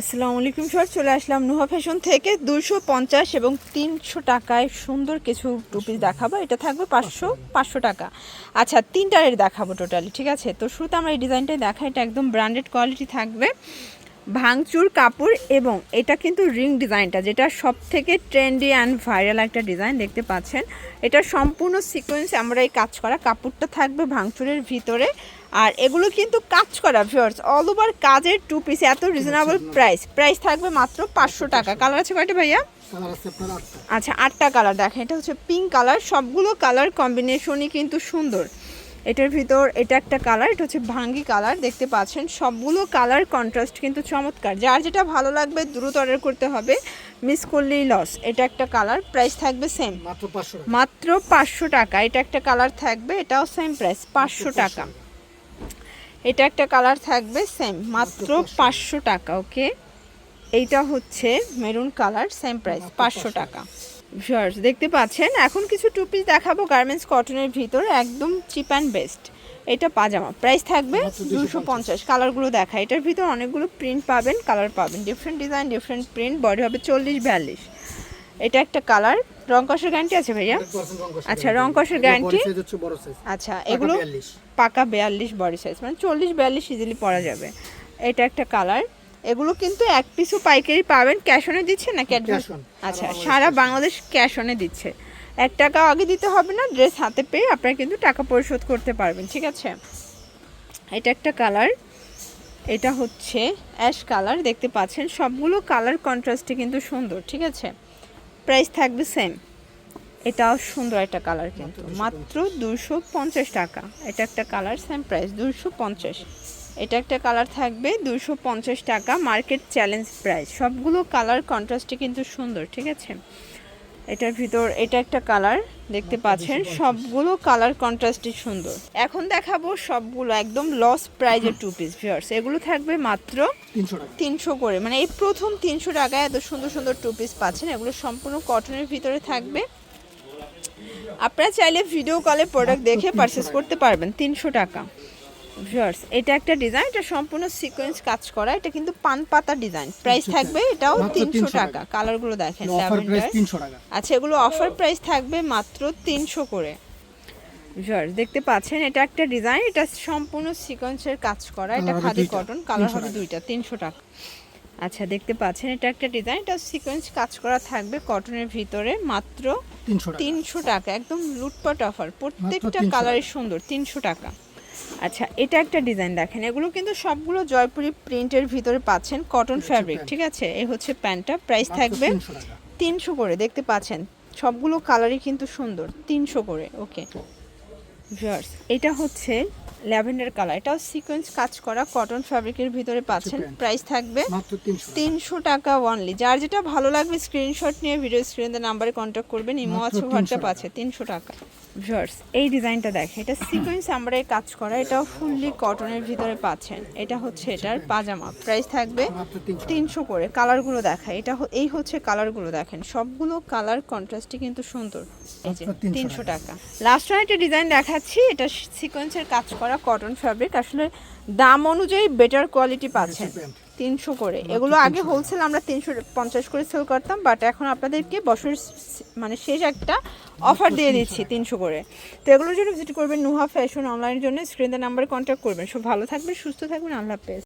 আসসালামু আলাইকুম স্যার চলে আসলাম নুহা ফ্যাশন থেকে। দুশো পঞ্চাশ এবং তিনশো টাকায় সুন্দর কিছু টুপিস দেখাবো। এটা থাকবে পাঁচশো পাঁচশো টাকা। আচ্ছা তিনটারের দেখাবো টোটালি, ঠিক আছে? তো শুরুতে আমরা এই ডিজাইনটাই দেখা এটা একদম ব্র্যান্ডেড কোয়ালিটি থাকবে। ভাঙচুর, কাপড় এবং এটা কিন্তু রিং ডিজাইনটা, যেটা সব থেকে ট্রেন্ডি অ্যান্ড ভাইরাল একটা ডিজাইন দেখতে পাচ্ছেন। এটা সম্পূর্ণ সিকোয়েন্স আমরা এই কাজ করা কাপড়টা থাকবে ভাঙচুরের ভিতরে। আর এগুলো কিন্তু কাজ করা ভিউয়ার্স অল ওভার কাজের টু পিস এত রিজনেবল প্রাইস প্রাইস থাকবে মাত্র পাঁচশো টাকা। কালার আছে কয়টা ভাইয়া? আচ্ছা আটটা কালার দেখেন এটা হচ্ছে পিঙ্ক কালার সবগুলো কালার কম্বিনেশনই কিন্তু সুন্দর। এটার ভিতর এটা একটা কালার এটা হচ্ছে ভাঙ্গি কালার দেখতে পাচ্ছেন সবগুলো কালার কন্ট্রাস্ট কিন্তু চমৎকার। যার যেটা ভালো লাগবে দ্রুত অর্ডার করতে হবে। মিস করলেই লস এটা একটা কালার প্রাইস থাকবে সেম মাত্র পাঁচশো টাকা। এটা একটা কালার থাকবে এটাও সেম প্রাইস পাঁচশো টাকা। এটা একটা কালার থাকবে সেম মাত্র পাঁচশো টাকা ওকে এইটা হচ্ছে মেরুন কালার সেম প্রাইস পাঁচশো টাকা। ভিউয়ার্স দেখতে পাচ্ছেন? এখন কিছু টু পিস দেখাবো গার্মেন্টস কটনের ভিতর একদম চিপ অ্যান্ড বেস্ট এটা পাজামা প্রাইস থাকবে দুশো পঞ্চাশ। কালারগুলো দেখা। এটার ভিতর অনেকগুলো প্রিন্ট পাবেন কালার পাবেন। Different design different print body হবে চল্লিশ বিয়াল্লিশ। এটা একটা কালার রং কষের গ্যারান্টি আছে ভাইয়া? 100% রং কষে আচ্ছা। রং কষের size। আচ্ছা এগুলো পাকা বিয়াল্লিশ বডি সাইজ মানে চল্লিশ বিয়াল্লিশ ইজিলি পরা যাবে। এটা একটা কালার এগুলো কিন্তু এক পিসও পাইকারি পাবেন ক্যাশ অনে দিচ্ছে না ক্যাশ আচ্ছা সারা সারা বাংলাদেশ ক্যাশ অনে দিচ্ছে। এক টাকা আগে দিতে হবে না ড্রেস হাতে পেয়ে আপনারা কিন্তু টাকা পরিশোধ করতে পারবেন ঠিক আছে? এটা একটা কালার এটা হচ্ছে অ্যাশ কালার দেখতে পাচ্ছেন? সবগুলো কালার কন্ট্রাস্টে কিন্তু সুন্দর ঠিক আছে? প্রাইস থাকবে সেম এটাও সুন্দর একটা কালার কিন্তু। মাত্র দুশো পঞ্চাশ। টাকা। এটা একটা কালার সেম প্রাইস দুশো পঞ্চাশ। এটা একটা কালার থাকবে দুশো পঞ্চাশ টাকা মার্কেট চ্যালেঞ্জ প্রাইস সবগুলো কালার কন্ট্রাস্টে কিন্তু সুন্দর ঠিক আছে? এটার ভিতর এটা একটা কালার দেখতে পাচ্ছেন। সবগুলো কালার কন্ট্রাস্টই সুন্দর। এখন দেখাবো সবগুলো একদম লস প্রাইজের টু পিস ভিউয়ার্স এগুলো থাকবে মাত্র 300 তিনশো করে। মানে এই প্রথম তিনশো টাকায় এত সুন্দর সুন্দর টু পিস পাচ্ছেন। এগুলো সম্পূর্ণ কটনের ভিতরে থাকবে। আপনারা চাইলে ভিডিও কলে প্রোডাক্ট দেখে পারচেস করতে পারবেন। তিনশো টাকা। ভিউয়ার্স এটা একটা ডিজাইন এটা সম্পূর্ণ সিকোয়েন্স কাজ করা এটা কিন্তু পান পাতা ডিজাইন প্রাইস থাকবে এটাও তিনশো 300 টাকা। কালারগুলো দেখেন অফার প্রাইস 300 টাকা। আচ্ছা এগুলো অফার প্রাইস থাকবে মাত্র তিনশো করে। ভিউয়ার্স দেখতে পাচ্ছেন এটা একটা ডিজাইন এটা সম্পূর্ণ সিকোয়েন্সের কাজ করা। এটা খাদি কটন কালার 300 হবে দুইটা তিনশো টাকা। আচ্ছা দেখতে পাচ্ছেন এটা একটা ডিজাইন এটা সিকোয়েন্স কাজ করা থাকবে কটনের ভিতরে মাত্র 300 টাকা। তিনশো টাকা। একদম লুটপাট অফার প্রত্যেকটা 300 কালারই সুন্দর তিনশো টাকা। আচ্ছা এটা একটা ডিজাইন দেখেন। এগুলো কিন্তু সবগুলো জয়পুরি প্রিন্টের ভিতরে পাচ্ছেন কটন ফ্যাব্রিক ঠিক আছে? এই হচ্ছে প্যান্টটা। প্রাইস থাকবে তিনশো করে দেখতে পাচ্ছেন? সবগুলো কালারই কিন্তু সুন্দর তিনশো করে ওকে ভিউয়ার্স এটা হচ্ছে ল্যাভেন্ডার কালার এটাও সিকোয়েন্স কাজ করা কটন ফ্যাব্রিকের ভিতরে পাচ্ছেন। প্রাইস থাকবে তিনশো টাকা। অনলি যার যেটা ভালো লাগবে স্ক্রিনশট নিয়ে ভিডিও স্ক্রিনে নাম্বারে কন্ট্যাক্ট করবেন। ইমো আছে 300 হোয়াটসঅ্যাপ আছে তিনশো টাকা। ভিউয়ার্স এই ডিজাইনটা দেখে এটা সিকোয়েন্স আমরা কাজ করা এটা ফুললি কটনের ভিতরে পাচ্ছেন। এটা হচ্ছে এটার পাজামা। প্রাইস থাকবে তিনশো করে। কালারগুলো দেখায় এটা এই হচ্ছে কালারগুলো দেখেন। সবগুলো কালার কন্ট্রাস্টই কিন্তু সুন্দর। এই যে তিনশো টাকা। লাস্ট একটা ডিজাইন দেখাচ্ছি। এটা সিকোয়েন্সের কাজ করা কটন ফ্যাব্রিক আসলে দাম অনুযায়ী বেটার কোয়ালিটি পাচ্ছেন। তিনশো করে। এগুলো আগে হোলসেল আমরা তিনশো পঞ্চাশ করে সেল করতাম বাট এখন আপনাদেরকে বছরের মানে শেষ একটা অফার দিয়ে দিচ্ছি তিনশো করে। তো এগুলোর জন্য ভিজিট করবেন নুহা ফ্যাশন অনলাইনের জন্য। স্ক্রিনের নাম্বারে কন্ট্যাক্ট করবেন। সব ভালো থাকবেন সুস্থ থাকবেন। আল্লাহ হাফেজ।